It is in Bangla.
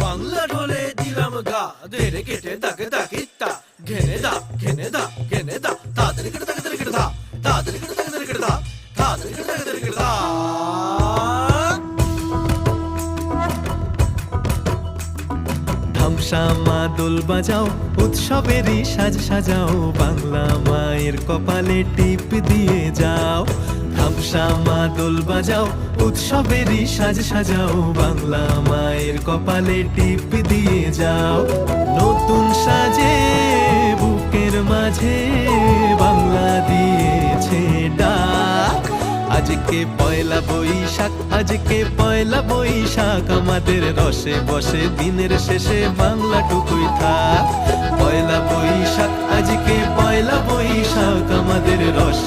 বাংলা ঢোলে দিলাম গা দেরে কেটে দাকে দাকে তা ঘেনে দা ঘেনে দা ঘেনে দা, তাদের কেটে দাকে দাকে কেটে দা, তাদের কেটে দাকে দাকে কেটে দা, তাদের কেটে দাকে দাকে কেটে দা। ধামসা মা দোল বাজাও, উৎসবেরই সাজ সাজাও বাংলা মায়ের কপালে টিপ দিয়ে যাও। ধামসা মা দোল বাজাও, উৎসবেরই সাজ সাজাও। বাংলা মায়ের কপালে টিপ দিয়ে যাও। নতুন সাজে, বুকের মাঝে বাংলা দিয়েছে ডাক। আজকে পয়লা বৈশাখ, আজকে পয়লা বৈশাখ। আমাদের রসে বসে, দিনের শেষে বাংলা টুকুই থাক। আজকে আমাদের রসে